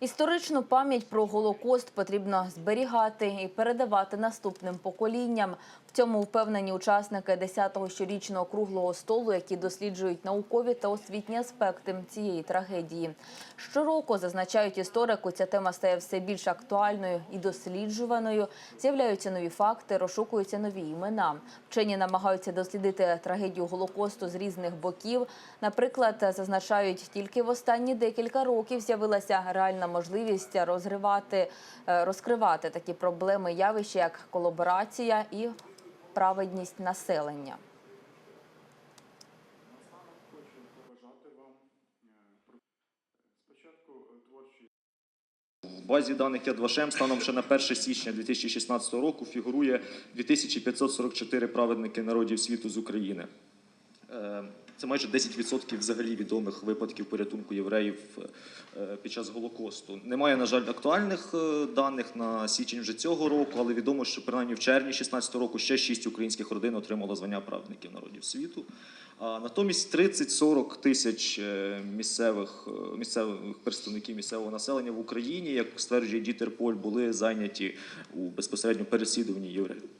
Історичну пам'ять про Голокост потрібно зберігати і передавати наступним поколінням. В цьому впевнені учасники 10-го щорічного круглого столу, які досліджують наукові та освітні аспекти цієї трагедії. Щороку зазначають історику, ця тема стає все більш актуальною і досліджуваною. З'являються нові факти, розшукуються нові імена. Вчені намагаються дослідити трагедію Голокосту з різних боків. Наприклад, зазначають, тільки в останні декілька років з'явилася реальна можливість розривати, е, розкривати такі проблеми явища, як колаборація і праведність населення. В базі даних Яд-Вашем станом ще на 1 січня 2016 року фігурує 2544 праведники народів світу з України. Це майже 10% взагалі відомих випадків порятунку євреїв е, під час Голокосту. Немає, на жаль, актуальних е, даних на січень вже цього року, але відомо, що принаймні в червні 2016 року ще 6 українських родин отримало звання праведників народів світу. А натомість 30-40 тисяч е, місцевих, місцевих представників місцевого населення в Україні, як стверджує Дітер Поль, були зайняті у безпосередньо переслідуванні євреїв.